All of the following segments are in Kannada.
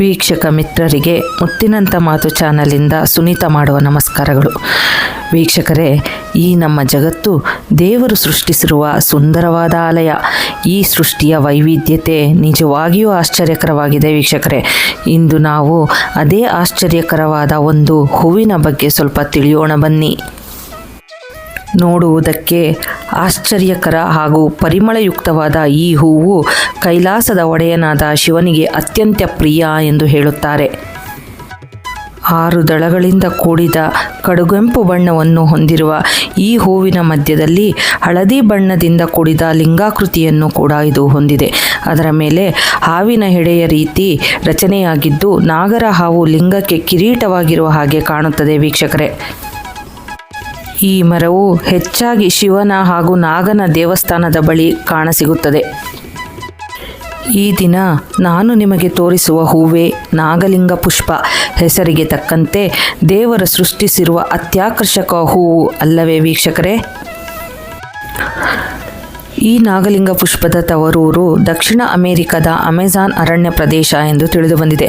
ವೀಕ್ಷಕ ಮಿತ್ರರಿಗೆ ಮುತ್ತಿನಂಥ ಮಾತು ಚಾನಲಿಂದ ಸುನೀತ ಮಾಡುವ ನಮಸ್ಕಾರಗಳು. ವೀಕ್ಷಕರೇ, ಈ ನಮ್ಮ ಜಗತ್ತು ದೇವರು ಸೃಷ್ಟಿಸಿರುವ ಸುಂದರವಾದ ಆಲಯ. ಈ ಸೃಷ್ಟಿಯ ವೈವಿಧ್ಯತೆ ನಿಜವಾಗಿಯೂ ಆಶ್ಚರ್ಯಕರವಾಗಿದೆ ವೀಕ್ಷಕರೇ. ಇಂದು ನಾವು ಅದೇ ಆಶ್ಚರ್ಯಕರವಾದ ಒಂದು ಹೂವಿನ ಬಗ್ಗೆ ಸ್ವಲ್ಪ ತಿಳಿಯೋಣ ಬನ್ನಿ. ನೋಡುವುದಕ್ಕೆ ಆಶ್ಚರ್ಯಕರ ಹಾಗೂ ಪರಿಮಳಯುಕ್ತವಾದ ಈ ಹೂವು ಕೈಲಾಸದ ಒಡೆಯನಾದ ಶಿವನಿಗೆ ಅತ್ಯಂತ ಪ್ರಿಯ ಎಂದು ಹೇಳುತ್ತಾರೆ. ಆರು ದಳಗಳಿಂದ ಕೂಡಿದ ಕಡುಗೆಂಪು ಬಣ್ಣವನ್ನು ಹೊಂದಿರುವ ಈ ಹೂವಿನ ಮಧ್ಯದಲ್ಲಿ ಹಳದಿ ಬಣ್ಣದಿಂದ ಕೂಡಿದ ಲಿಂಗಾಕೃತಿಯನ್ನು ಕೂಡ ಇದು ಹೊಂದಿದೆ. ಅದರ ಮೇಲೆ ಹಾವಿನ ಹೆಡೆಯ ರೀತಿ ರಚನೆಯಾಗಿದ್ದು ನಾಗರ ಹಾವು ಲಿಂಗಕ್ಕೆ ಕಿರೀಟವಾಗಿರುವ ಹಾಗೆ ಕಾಣುತ್ತದೆ ವೀಕ್ಷಕರೇ. ಈ ಮರವು ಹೆಚ್ಚಾಗಿ ಶಿವನ ಹಾಗೂ ನಾಗನ ದೇವಸ್ಥಾನದ ಬಳಿ ಕಾಣಸಿಗುತ್ತದೆ. ಈ ದಿನ ನಾನು ನಿಮಗೆ ತೋರಿಸುವ ಹೂವೇ ನಾಗಲಿಂಗ ಪುಷ್ಪ. ಹೆಸರಿಗೆ ತಕ್ಕಂತೆ ದೇವರ ಸೃಷ್ಟಿಸಿರುವ ಅತ್ಯಾಕರ್ಷಕ ಹೂವು ಅಲ್ಲವೇ ವೀಕ್ಷಕರೇ? ಈ ನಾಗಲಿಂಗ ಪುಷ್ಪದ ತವರೂರು ದಕ್ಷಿಣ ಅಮೆರಿಕದ ಅಮೆಜಾನ್ ಅರಣ್ಯ ಪ್ರದೇಶ ಎಂದು ತಿಳಿದು ಬಂದಿದೆ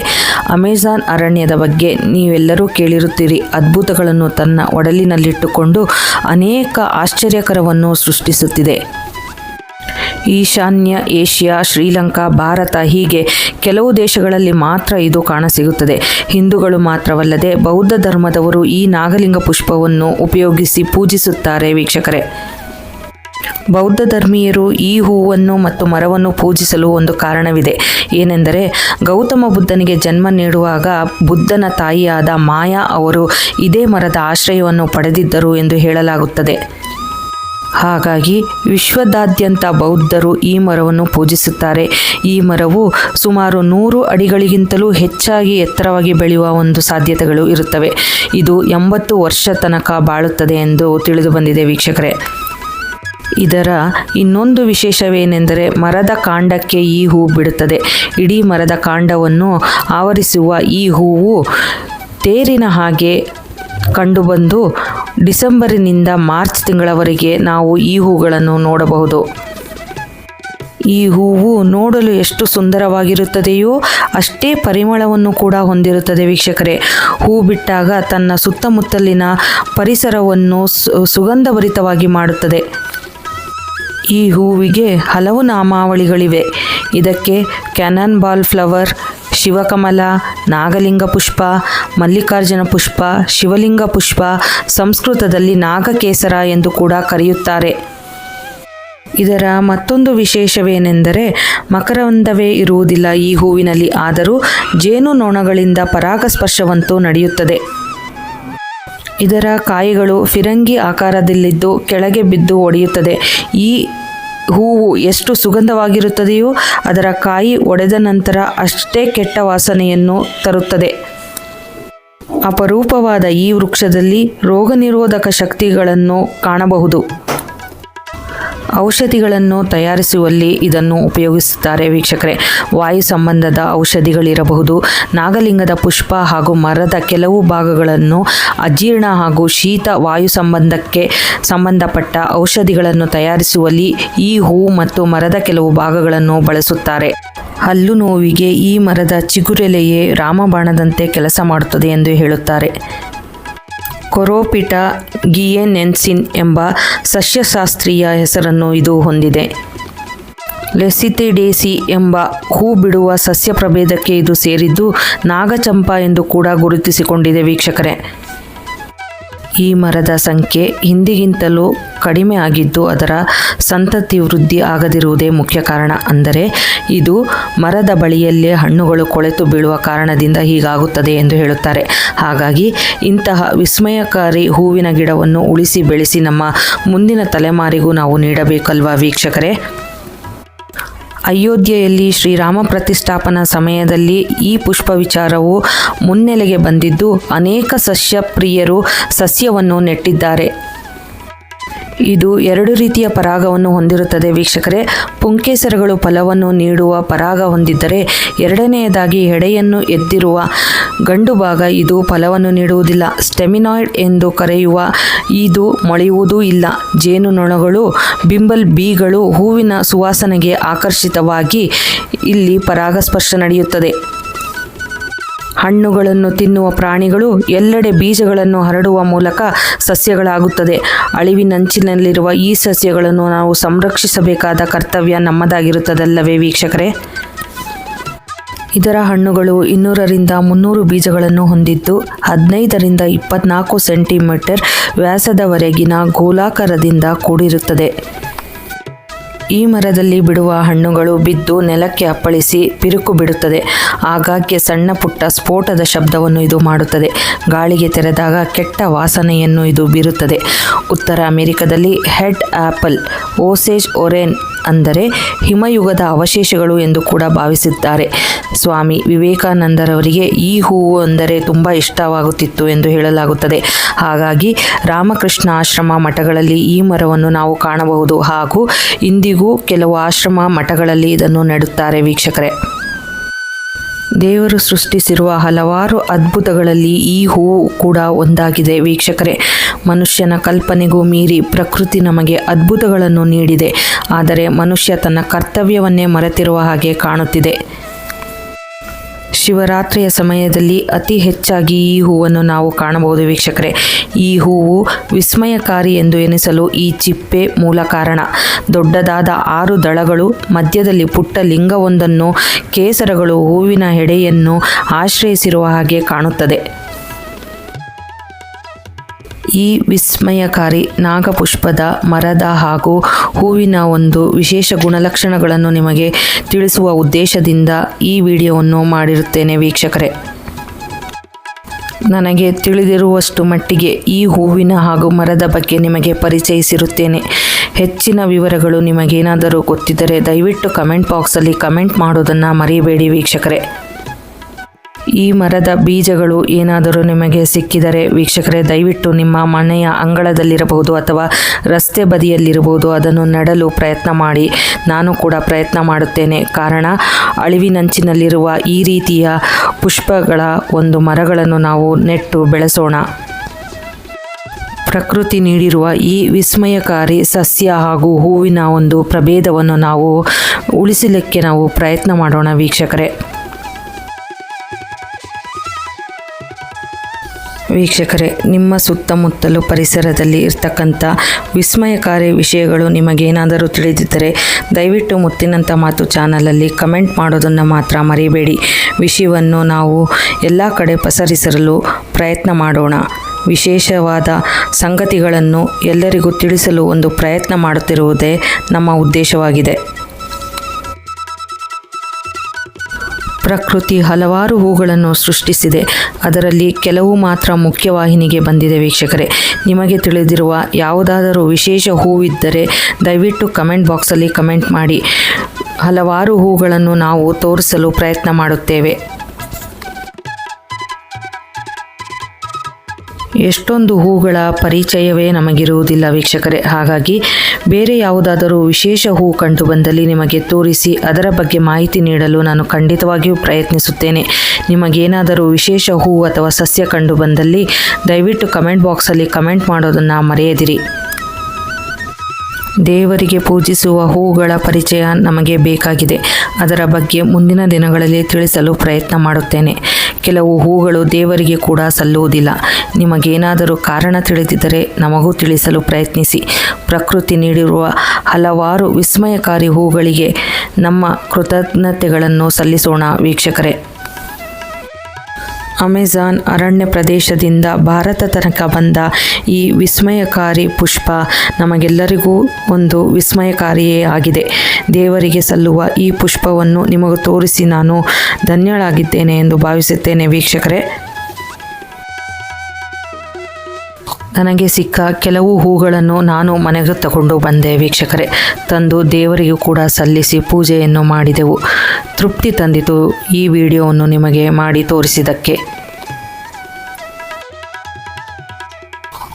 ಅಮೆಜಾನ್ ಅರಣ್ಯದ ಬಗ್ಗೆ ನೀವೆಲ್ಲರೂ ಕೇಳಿರುತ್ತೀರಿ. ಅದ್ಭುತಗಳನ್ನು ತನ್ನ ಒಡಲಿನಲ್ಲಿಟ್ಟುಕೊಂಡು ಅನೇಕ ಆಶ್ಚರ್ಯಕರವನ್ನು ಸೃಷ್ಟಿಸುತ್ತಿದೆ. ಈಶಾನ್ಯ ಏಷ್ಯಾ, ಶ್ರೀಲಂಕಾ, ಭಾರತ ಹೀಗೆ ಕೆಲವು ದೇಶಗಳಲ್ಲಿ ಮಾತ್ರ ಇದು ಕಾಣಸಿಗುತ್ತದೆ. ಹಿಂದೂಗಳು ಮಾತ್ರವಲ್ಲದೆ ಬೌದ್ಧ ಧರ್ಮದವರು ಈ ನಾಗಲಿಂಗ ಪುಷ್ಪವನ್ನು ಉಪಯೋಗಿಸಿ ಪೂಜಿಸುತ್ತಾರೆ ವೀಕ್ಷಕರೇ. ಬೌದ್ಧ ಧರ್ಮೀಯರು ಈ ಹೂವನ್ನು ಮತ್ತು ಮರವನ್ನು ಪೂಜಿಸಲು ಒಂದು ಕಾರಣವಿದೆ. ಏನೆಂದರೆ, ಗೌತಮ ಬುದ್ಧನಿಗೆ ಜನ್ಮ ನೀಡುವಾಗ ಬುದ್ಧನ ತಾಯಿಯಾದ ಮಾಯಾ ಅವರು ಇದೇ ಮರದ ಆಶ್ರಯವನ್ನು ಪಡೆದಿದ್ದರು ಎಂದು ಹೇಳಲಾಗುತ್ತದೆ. ಹಾಗಾಗಿ, ವಿಶ್ವದಾದ್ಯಂತ ಬೌದ್ಧರು ಈ ಮರವನ್ನು ಪೂಜಿಸುತ್ತಾರೆ. ಈ ಮರವು ಸುಮಾರು ನೂರು ಅಡಿಗಳಿಗಿಂತಲೂ ಹೆಚ್ಚಾಗಿ ಎತ್ತರವಾಗಿ ಬೆಳೆಯುವ ಒಂದು ಸಾಧ್ಯತೆಗಳು ಇರುತ್ತವೆ. ಇದು ಎಂಬತ್ತು ವರ್ಷ ತನಕ ಬಾಳುತ್ತದೆ ಎಂದು ತಿಳಿದು ಬಂದಿದೆ ವೀಕ್ಷಕರೇ. ಇದರ ಇನ್ನೊಂದು ವಿಶೇಷವೇನೆಂದರೆ ಮರದ ಕಾಂಡಕ್ಕೆ ಈ ಹೂ ಬಿಡುತ್ತದೆ. ಇಡೀ ಮರದ ಕಾಂಡವನ್ನು ಆವರಿಸುವ ಈ ಹೂವು ತೇರಿನ ಹಾಗೆ ಕಂಡುಬಂದು ಡಿಸೆಂಬರಿನಿಂದ ಮಾರ್ಚ್ ತಿಂಗಳವರೆಗೆ ನಾವು ಈ ಹೂಗಳನ್ನು ನೋಡಬಹುದು. ಈ ಹೂವು ನೋಡಲು ಎಷ್ಟು ಸುಂದರವಾಗಿರುತ್ತದೆಯೋ ಅಷ್ಟೇ ಪರಿಮಳವನ್ನು ಕೂಡ ಹೊಂದಿರುತ್ತದೆ ವೀಕ್ಷಕರೇ. ಹೂ ಬಿಟ್ಟಾಗ ತನ್ನ ಸುತ್ತಮುತ್ತಲಿನ ಪರಿಸರವನ್ನು ಸುಗಂಧಭರಿತವಾಗಿ ಮಾಡುತ್ತದೆ. ಈ ಹೂವಿಗೆ ಹಲವು ನಾಮಾವಳಿಗಳಿವೆ. ಇದಕ್ಕೆ ಕ್ಯಾನನ್ ಬಾಲ್ ಫ್ಲವರ್, ಶಿವಕಮಲ, ನಾಗಲಿಂಗ ಪುಷ್ಪ, ಮಲ್ಲಿಕಾರ್ಜುನ ಪುಷ್ಪ, ಶಿವಲಿಂಗ ಪುಷ್ಪ ಸಂಸ್ಕೃತದಲ್ಲಿ ನಾಗಕೇಸರ ಎಂದು ಕೂಡ ಕರೆಯುತ್ತಾರೆ. ಇದರ ಮತ್ತೊಂದು ವಿಶೇಷವೇನೆಂದರೆ ಮಕರಂದವೇ ಇರುವುದಿಲ್ಲ ಈ ಹೂವಿನಲ್ಲಿ, ಆದರೂ ಜೇನು ನೊಣಗಳಿಂದ ಪರಾಗಸ್ಪರ್ಶವಂತೂ ನಡೆಯುತ್ತದೆ. ಇದರ ಕಾಯಿಗಳು ಫಿರಂಗಿ ಆಕಾರದಲ್ಲಿದ್ದು ಕೆಳಗೆ ಬಿದ್ದು ಒಡೆಯುತ್ತದೆ. ಈ ಹೂವು ಎಷ್ಟು ಸುಗಂಧವಾಗಿರುತ್ತದೆಯೋ ಅದರ ಕಾಯಿ ಒಡೆದ ನಂತರ ಅಷ್ಟೇ ಕೆಟ್ಟ ವಾಸನೆಯನ್ನು ತರುತ್ತದೆ. ಅಪರೂಪವಾದ ಈ ವೃಕ್ಷದಲ್ಲಿ ರೋಗ ನಿರೋಧಕ ಶಕ್ತಿಗಳನ್ನು ಕಾಣಬಹುದು. ಔಷಧಿಗಳನ್ನು ತಯಾರಿಸುವಲ್ಲಿ ಇದನ್ನು ಉಪಯೋಗಿಸುತ್ತಾರೆ ವೀಕ್ಷಕರೇ. ವಾಯು ಸಂಬಂಧದ ಔಷಧಿಗಳಿರಬಹುದು. ನಾಗಲಿಂಗದ ಪುಷ್ಪ ಹಾಗೂ ಮರದ ಕೆಲವು ಭಾಗಗಳನ್ನು ಅಜೀರ್ಣ ಹಾಗೂ ಶೀತ ವಾಯು ಸಂಬಂಧಕ್ಕೆ ಸಂಬಂಧಪಟ್ಟ ಔಷಧಿಗಳನ್ನು ತಯಾರಿಸುವಲ್ಲಿ ಈ ಹೂ ಮತ್ತು ಮರದ ಕೆಲವು ಭಾಗಗಳನ್ನು ಬಳಸುತ್ತಾರೆ. ಹಲ್ಲು ನೋವಿಗೆ ಈ ಮರದ ಚಿಗುರೆಲೆಯೇ ರಾಮಬಾಣದಂತೆ ಕೆಲಸ ಮಾಡುತ್ತದೆ ಎಂದು ಹೇಳುತ್ತಾರೆ. ಕೊರೋಪಿಟ ಗಿಯೆನೆನ್ಸಿನ್ ಎಂಬ ಸಸ್ಯಶಾಸ್ತ್ರೀಯ ಹೆಸರನ್ನು ಇದು ಹೊಂದಿದೆ. ಲೆಸಿತೆಡೇಸಿ ಎಂಬ ಹೂ ಬಿಡುವ ಸಸ್ಯ ಪ್ರಭೇದಕ್ಕೆ ಇದು ಸೇರಿದ್ದು ನಾಗಚಂಪ ಎಂದು ಕೂಡ ಗುರುತಿಸಿಕೊಂಡಿದೆ ವೀಕ್ಷಕರೇ. ಈ ಮರದ ಸಂಖ್ಯೆ ಹಿಂದಿಗಿಂತಲೂ ಕಡಿಮೆ ಆಗಿದ್ದು ಅದರ ಸಂತತಿ ವೃದ್ಧಿ ಆಗದಿರುವುದೇ ಮುಖ್ಯ ಕಾರಣ. ಅಂದರೆ ಇದು ಮರದ ಬಳಿಯಲ್ಲೇ ಹಣ್ಣುಗಳು ಕೊಳೆತು ಬೀಳುವ ಕಾರಣದಿಂದ ಹೀಗಾಗುತ್ತದೆ ಎಂದು ಹೇಳುತ್ತಾರೆ. ಹಾಗಾಗಿ ಇಂತಹ ವಿಸ್ಮಯಕಾರಿ ಹೂವಿನ ಗಿಡವನ್ನು ಉಳಿಸಿ ಬೆಳೆಸಿ ನಮ್ಮ ಮುಂದಿನ ತಲೆಮಾರಿಗೂ ನಾವು ನೀಡಬೇಕಲ್ವಾ ವೀಕ್ಷಕರೇ? ಅಯೋಧ್ಯೆಯಲ್ಲಿ ಶ್ರೀರಾಮ ಪ್ರತಿಷ್ಠಾಪನಾ ಸಮಯದಲ್ಲಿ ಈ ಪುಷ್ಪ ವಿಚಾರವು ಮುನ್ನೆಲೆಗೆ ಬಂದಿದ್ದು, ಅನೇಕ ಸಸ್ಯ ಪ್ರಿಯರು ಸಸ್ಯವನ್ನು ನೆಟ್ಟಿದ್ದಾರೆ. ಇದು ಎರಡು ರೀತಿಯ ಪರಾಗವನ್ನು ಹೊಂದಿರುತ್ತದೆ. ವೀಕ್ಷಕರೇ, ಪುಂಕೇಸರಗಳು ಫಲವನ್ನು ನೀಡುವ ಪರಾಗ ಹೊಂದಿದ್ದರೆ ಎರಡನೆಯದಾಗಿ ಎಡೆಯನ್ನು ಎದ್ದಿರುವ ಗಂಡು ಭಾಗ ಇದು ಫಲವನ್ನು ನೀಡುವುದಿಲ್ಲ. ಸ್ಟೆಮಿನಾಯ್ಡ್ ಎಂದು ಕರೆಯುವ ಇದು ಮೊಳೆಯುವುದೂ ಇಲ್ಲ. ಜೇನುನೊಣಗಳು, ಬಿಂಬಲ್ ಬೀಗಳು ಹೂವಿನ ಸುವಾಸನೆಗೆ ಆಕರ್ಷಿತವಾಗಿ ಇಲ್ಲಿ ಪರಾಗಸ್ಪರ್ಶ ನಡೆಯುತ್ತದೆ. ಹಣ್ಣುಗಳನ್ನು ತಿನ್ನುವ ಪ್ರಾಣಿಗಳು ಎಲ್ಲೆಡೆ ಬೀಜಗಳನ್ನು ಹರಡುವ ಮೂಲಕ ಸಸ್ಯಗಳಾಗುತ್ತದೆ. ಅಳಿವಿನಂಚಿನಲ್ಲಿರುವ ಈ ಸಸ್ಯಗಳನ್ನು ನಾವು ಸಂರಕ್ಷಿಸಬೇಕಾದ ಕರ್ತವ್ಯ ನಮ್ಮದಾಗಿರುತ್ತದಲ್ಲವೇ ವೀಕ್ಷಕರೇ? ಇದರ ಹಣ್ಣುಗಳು ಇನ್ನೂರರಿಂದ ಮುನ್ನೂರು ಬೀಜಗಳನ್ನು ಹೊಂದಿದ್ದು, ಹದಿನೈದರಿಂದ ಇಪ್ಪತ್ನಾಲ್ಕು ಸೆಂಟಿಮೀಟರ್ ವ್ಯಾಸದವರೆಗಿನ ಗೋಲಾಕಾರದಿಂದ ಕೂಡಿರುತ್ತದೆ. ಈ ಮರದಲ್ಲಿ ಬಿಡುವ ಹಣ್ಣುಗಳು ಬಿದ್ದು ನೆಲಕ್ಕೆ ಅಪ್ಪಳಿಸಿ ಬಿರುಕು ಬಿಡುತ್ತದೆ. ಆಗಾಗ್ಗೆ ಸಣ್ಣ ಪುಟ್ಟ ಸ್ಫೋಟದ ಶಬ್ದವನ್ನು ಇದು ಮಾಡುತ್ತದೆ. ಗಾಳಿಗೆ ತೆರೆದಾಗ ಕೆಟ್ಟ ವಾಸನೆಯನ್ನು ಇದು ಬೀರುತ್ತದೆ. ಉತ್ತರ ಅಮೆರಿಕದಲ್ಲಿ ಹೆಡ್ ಆಪಲ್, ಓಸೇಜ್, ಒರೆನ್ ಅಂದರೆ ಹಿಮಯುಗದ ಅವಶೇಷಗಳು ಎಂದು ಕೂಡ ಭಾವಿಸಿದ್ದಾರೆ ಸ್ವಾಮಿ ವಿವೇಕಾನಂದರವರಿಗೆ ಈ ಹೂವು ಅಂದರೆ ತುಂಬ ಇಷ್ಟವಾಗುತ್ತಿತ್ತು ಎಂದು ಹೇಳಲಾಗುತ್ತದೆ. ಹಾಗಾಗಿ ರಾಮಕೃಷ್ಣ ಆಶ್ರಮ ಮಠಗಳಲ್ಲಿ ಈ ಮರವನ್ನು ನಾವು ಕಾಣಬಹುದು ಹಾಗೂ ಇಂದಿಗೂ ಕೆಲವು ಆಶ್ರಮ ಮಠಗಳಲ್ಲಿ ಇದನ್ನು ನೆಡುತ್ತಾರೆ ವೀಕ್ಷಕರೇ. ದೇವರು ಸೃಷ್ಟಿಸಿರುವ ಹಲವಾರು ಅದ್ಭುತಗಳಲ್ಲಿ ಈ ಹೂವು ಕೂಡ ಒಂದಾಗಿದೆ. ವೀಕ್ಷಕರೇ, ಮನುಷ್ಯನ ಕಲ್ಪನೆಗೂ ಮೀರಿ ಪ್ರಕೃತಿ ನಮಗೆ ಅದ್ಭುತಗಳನ್ನು ನೀಡಿದೆ. ಆದರೆ ಮನುಷ್ಯ ತನ್ನ ಕರ್ತವ್ಯವನ್ನೇ ಮರೆತಿರುವ ಹಾಗೆ ಕಾಣುತ್ತಿದೆ. ಶಿವರಾತ್ರಿಯ ಸಮಯದಲ್ಲಿ ಅತಿ ಹೆಚ್ಚಾಗಿ ಈ ಹೂವನ್ನು ನಾವು ಕಾಣಬಹುದು ವೀಕ್ಷಕರೇ. ಈ ಹೂವು ವಿಸ್ಮಯಕಾರಿ ಎಂದು ಎನಿಸಲು ಈ ಚಿಪ್ಪೆ ಮೂಲ ಕಾರಣ. ದೊಡ್ಡದಾದ ಆರು ದಳಗಳು, ಮಧ್ಯದಲ್ಲಿ ಪುಟ್ಟ ಲಿಂಗವೊಂದನ್ನು ಕೇಸರಗಳು ಹೂವಿನ ಹೆಡೆಯನ್ನು ಆಶ್ರಯಿಸಿರುವ ಹಾಗೆ ಕಾಣುತ್ತದೆ. ಈ ವಿಸ್ಮಯಕಾರಿ ನಾಗಪುಷ್ಪದ ಮರದ ಹಾಗೂ ಹೂವಿನ ಒಂದು ವಿಶೇಷ ಗುಣಲಕ್ಷಣಗಳನ್ನು ನಿಮಗೆ ತಿಳಿಸುವ ಉದ್ದೇಶದಿಂದ ಈ ವಿಡಿಯೋವನ್ನು ಮಾಡಿರುತ್ತೇನೆ ವೀಕ್ಷಕರೇ. ನನಗೆ ತಿಳಿದಿರುವಷ್ಟು ಮಟ್ಟಿಗೆ ಈ ಹೂವಿನ ಹಾಗೂ ಮರದ ಬಗ್ಗೆ ನಿಮಗೆ ಪರಿಚಯಿಸಿರುತ್ತೇನೆ. ಹೆಚ್ಚಿನ ವಿವರಗಳು ನಿಮಗೇನಾದರೂ ಗೊತ್ತಿದ್ದರೆ ದಯವಿಟ್ಟು ಕಮೆಂಟ್ ಬಾಕ್ಸಲ್ಲಿ ಕಮೆಂಟ್ ಮಾಡೋದನ್ನು ಮರೆಯಬೇಡಿ ವೀಕ್ಷಕರೇ. ಈ ಮರದ ಬೀಜಗಳು ಏನಾದರೂ ನಿಮಗೆ ಸಿಕ್ಕಿದರೆ ವೀಕ್ಷಕರೇ, ದಯವಿಟ್ಟು ನಿಮ್ಮ ಮನೆಯ ಅಂಗಳದಲ್ಲಿರಬಹುದು ಅಥವಾ ರಸ್ತೆ ಬದಿಯಲ್ಲಿರಬಹುದು. ಅದನ್ನು ನೆಡಲು ಪ್ರಯತ್ನ ಮಾಡಿ. ನಾನು ಕೂಡ ಪ್ರಯತ್ನ ಮಾಡುತ್ತೇನೆ. ಕಾರಣ, ಅಳಿವಿನಂಚಿನಲ್ಲಿರುವ ಈ ರೀತಿಯ ಪುಷ್ಪಗಳ ಒಂದು ಮರಗಳನ್ನು ನಾವು ನೆಟ್ಟು ಬೆಳೆಸೋಣ. ಪ್ರಕೃತಿ ನೀಡಿರುವ ಈ ವಿಸ್ಮಯಕಾರಿ ಸಸ್ಯ ಹಾಗೂ ಹೂವಿನ ಒಂದು ಪ್ರಭೇದವನ್ನು ನಾವು ಉಳಿಸಲಿಕ್ಕೆ ನಾವು ಪ್ರಯತ್ನ ಮಾಡೋಣ ವೀಕ್ಷಕರೇ. ವೀಕ್ಷಕರೇ, ನಿಮ್ಮ ಸುತ್ತಮುತ್ತಲು ಪರಿಸರದಲ್ಲಿ ಇರ್ತಕ್ಕಂಥ ವಿಸ್ಮಯಕಾರಿ ವಿಷಯಗಳು ನಿಮಗೇನಾದರೂ ತಿಳಿದಿದ್ದರೆ, ದಯವಿಟ್ಟು ಮುತ್ತಿನಂಥ ಮಾತು ಚಾನಲಲ್ಲಿ ಕಮೆಂಟ್ ಮಾಡೋದನ್ನು ಮಾತ್ರ ಮರಿಬೇಡಿ. ವಿಷಯವನ್ನು ನಾವು ಎಲ್ಲ ಕಡೆ ಪಸರಿಸಲು ಪ್ರಯತ್ನ ಮಾಡೋಣ. ವಿಶೇಷವಾದ ಸಂಗತಿಗಳನ್ನು ಎಲ್ಲರಿಗೂ ತಿಳಿಸಲು ಒಂದು ಪ್ರಯತ್ನ ಮಾಡುತ್ತಿರುವುದೇ ನಮ್ಮ ಉದ್ದೇಶವಾಗಿದೆ. ಪ್ರಕೃತಿ ಹಲವಾರು ಹೂಗಳನ್ನು ಸೃಷ್ಟಿಸಿದೆ. ಅದರಲ್ಲಿ ಕೆಲವು ಮಾತ್ರ ಮುಖ್ಯವಾಹಿನಿಗೆ ಬಂದಿದೆ ವೀಕ್ಷಕರೇ. ನಿಮಗೆ ತಿಳಿದಿರುವ ಯಾವುದಾದರೂ ವಿಶೇಷ ಹೂವಿದ್ದರೆ ದಯವಿಟ್ಟು ಕಮೆಂಟ್ ಬಾಕ್ಸಲ್ಲಿ ಕಮೆಂಟ್ ಮಾಡಿ. ಹಲವಾರು ಹೂಗಳನ್ನು ನಾವು ತೋರಿಸಲು ಪ್ರಯತ್ನ ಮಾಡುತ್ತೇವೆ. ಎಷ್ಟೊಂದು ಹೂಗಳ ಪರಿಚಯವೇ ನಮಗಿರುವುದಿಲ್ಲ ವೀಕ್ಷಕರೇ. ಹಾಗಾಗಿ ಬೇರೆ ಯಾವುದಾದರೂ ವಿಶೇಷ ಹೂ ಕಂಡು ಬಂದಲ್ಲಿ ನಿಮಗೆ ತೋರಿಸಿ ಅದರ ಬಗ್ಗೆ ಮಾಹಿತಿ ನೀಡಲು ನಾನು ಖಂಡಿತವಾಗಿಯೂ ಪ್ರಯತ್ನಿಸುತ್ತೇನೆ. ನಿಮಗೇನಾದರೂ ವಿಶೇಷ ಹೂ ಅಥವಾ ಸಸ್ಯ ಕಂಡು ಬಂದಲ್ಲಿ ದಯವಿಟ್ಟು ಕಮೆಂಟ್ ಬಾಕ್ಸಲ್ಲಿ ಕಮೆಂಟ್ ಮಾಡೋದನ್ನು ಮರೆಯದಿರಿ. ದೇವರಿಗೆ ಪೂಜಿಸುವ ಹೂಗಳ ಪರಿಚಯ ನಮಗೆ ಬೇಕಾಗಿದೆ. ಅದರ ಬಗ್ಗೆ ಮುಂದಿನ ದಿನಗಳಲ್ಲಿ ತಿಳಿಸಲು ಪ್ರಯತ್ನ ಮಾಡುತ್ತೇನೆ. ಕೆಲವು ಹೂಗಳು ದೇವರಿಗೆ ಕೂಡ ಸಲ್ಲುವುದಿಲ್ಲ. ನಿಮಗೇನಾದರೂ ಕಾರಣ ತಿಳಿದಿದ್ದರೆ ನಮಗೂ ತಿಳಿಸಲು ಪ್ರಯತ್ನಿಸಿ. ಪ್ರಕೃತಿ ನೀಡಿರುವ ಹಲವಾರು ವಿಸ್ಮಯಕಾರಿ ಹೂಗಳಿಗೆ ನಮ್ಮ ಕೃತಜ್ಞತೆಗಳನ್ನು ಸಲ್ಲಿಸೋಣ ವೀಕ್ಷಕರೇ. ಅಮೆಜಾನ್ ಅರಣ್ಯ ಪ್ರದೇಶದಿಂದ ಭಾರತ ತನಕ ಬಂದ ಈ ವಿಸ್ಮಯಕಾರಿ ಪುಷ್ಪ ನಮಗೆಲ್ಲರಿಗೂ ಒಂದು ವಿಸ್ಮಯಕಾರಿಯೇ ಆಗಿದೆ. ದೇವರಿಗೆ ಸಲ್ಲುವ ಈ ಪುಷ್ಪವನ್ನು ನಿಮಗೆ ತೋರಿಸಿ ನಾನು ಧನ್ಯಳಾಗಿದ್ದೇನೆ ಎಂದು ಭಾವಿಸುತ್ತೇನೆ ವೀಕ್ಷಕರೇ. ನನಗೆ ಸಿಕ್ಕ ಕೆಲವು ಹೂಗಳನ್ನು ನಾನು ಮನೆಗೆ ತಗೊಂಡು ಬಂದೆ ವೀಕ್ಷಕರೇ. ತಂದು ದೇವರಿಗೂ ಕೂಡ ಸಲ್ಲಿಸಿ ಪೂಜೆಯನ್ನು ಮಾಡಿದೆವು. ತೃಪ್ತಿ ತಂದಿತು ಈ ವಿಡಿಯೋವನ್ನು ನಿಮಗೆ ಮಾಡಿ ತೋರಿಸಿದ್ದಕ್ಕೆ.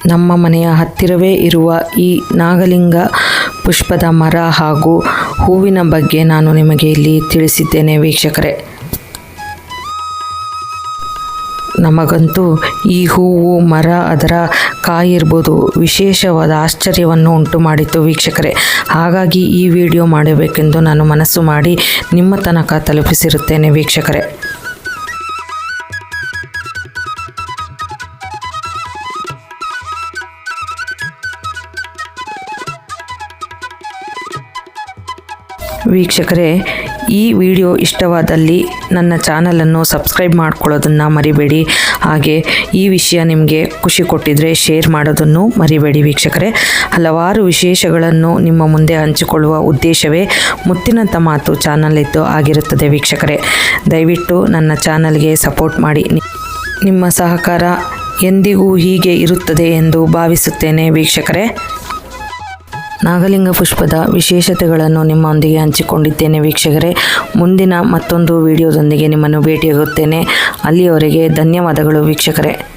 ನಮ್ಮ ಮನೆಯ ಹತ್ತಿರವೇ ಇರುವ ಈ ನಾಗಲಿಂಗ ಪುಷ್ಪದ ಮರ ಹಾಗೂ ಹೂವಿನ ಬಗ್ಗೆ ನಾನು ನಿಮಗೆ ಇಲ್ಲಿ ತಿಳಿಸಿದ್ದೇನೆ ವೀಕ್ಷಕರೇ. ನಮಗಂತೂ ಈ ಹೂವು, ಮರ, ಅದರ ಕಾಯಿರ್ಬೋದು ವಿಶೇಷವಾದ ಆಶ್ಚರ್ಯವನ್ನು ಉಂಟು ಮಾಡಿತ್ತು ವೀಕ್ಷಕರೇ. ಹಾಗಾಗಿ ಈ ವಿಡಿಯೋ ಮಾಡಬೇಕೆಂದು ನಾನು ಮನಸ್ಸು ಮಾಡಿ ನಿಮ್ಮ ತನಕ ತಲುಪಿಸಿರುತ್ತೇನೆ ವೀಕ್ಷಕರೇ. ವೀಕ್ಷಕರೇ, ಈ ವಿಡಿಯೋ ಇಷ್ಟವಾದಲ್ಲಿ ನನ್ನ ಚಾನಲನ್ನು ಸಬ್ಸ್ಕ್ರೈಬ್ ಮಾಡ್ಕೊಳ್ಳೋದನ್ನು ಮರಿಬೇಡಿ. ಹಾಗೆ ಈ ವಿಷಯ ನಿಮಗೆ ಖುಷಿ ಕೊಟ್ಟಿದ್ರೆ ಶೇರ್ ಮಾಡೋದನ್ನು ಮರಿಬೇಡಿ ವೀಕ್ಷಕರೇ. ಹಲವಾರು ವಿಶೇಷಗಳನ್ನು ನಿಮ್ಮ ಮುಂದೆ ಹಂಚಿಕೊಳ್ಳುವ ಉದ್ದೇಶವೇ ಮುತ್ತಿನಂಥ ಮಾತು ಚಾನಲ್ ಇದ್ದು ಆಗಿರುತ್ತದೆ ವೀಕ್ಷಕರೇ. ದಯವಿಟ್ಟು ನನ್ನ ಚಾನಲ್ಗೆ ಸಪೋರ್ಟ್ ಮಾಡಿ. ನಿಮ್ಮ ಸಹಕಾರ ಎಂದಿಗೂ ಹೀಗೆ ಇರುತ್ತದೆ ಎಂದು ಭಾವಿಸುತ್ತೇನೆ ವೀಕ್ಷಕರೇ. ನಾಗಲಿಂಗ ಪುಷ್ಪದ ವಿಶೇಷತೆಗಳನ್ನು ನಿಮ್ಮೊಂದಿಗೆ ಹಂಚಿಕೊಂಡಿದ್ದೇನೆ ವೀಕ್ಷಕರೇ. ಮುಂದಿನ ಮತ್ತೊಂದು ವಿಡಿಯೋದೊಂದಿಗೆ ನಿಮ್ಮನ್ನು ಭೇಟಿಯಾಗುತ್ತೇನೆ. ಅಲ್ಲಿಯವರೆಗೆ ಧನ್ಯವಾದಗಳು ವೀಕ್ಷಕರೇ.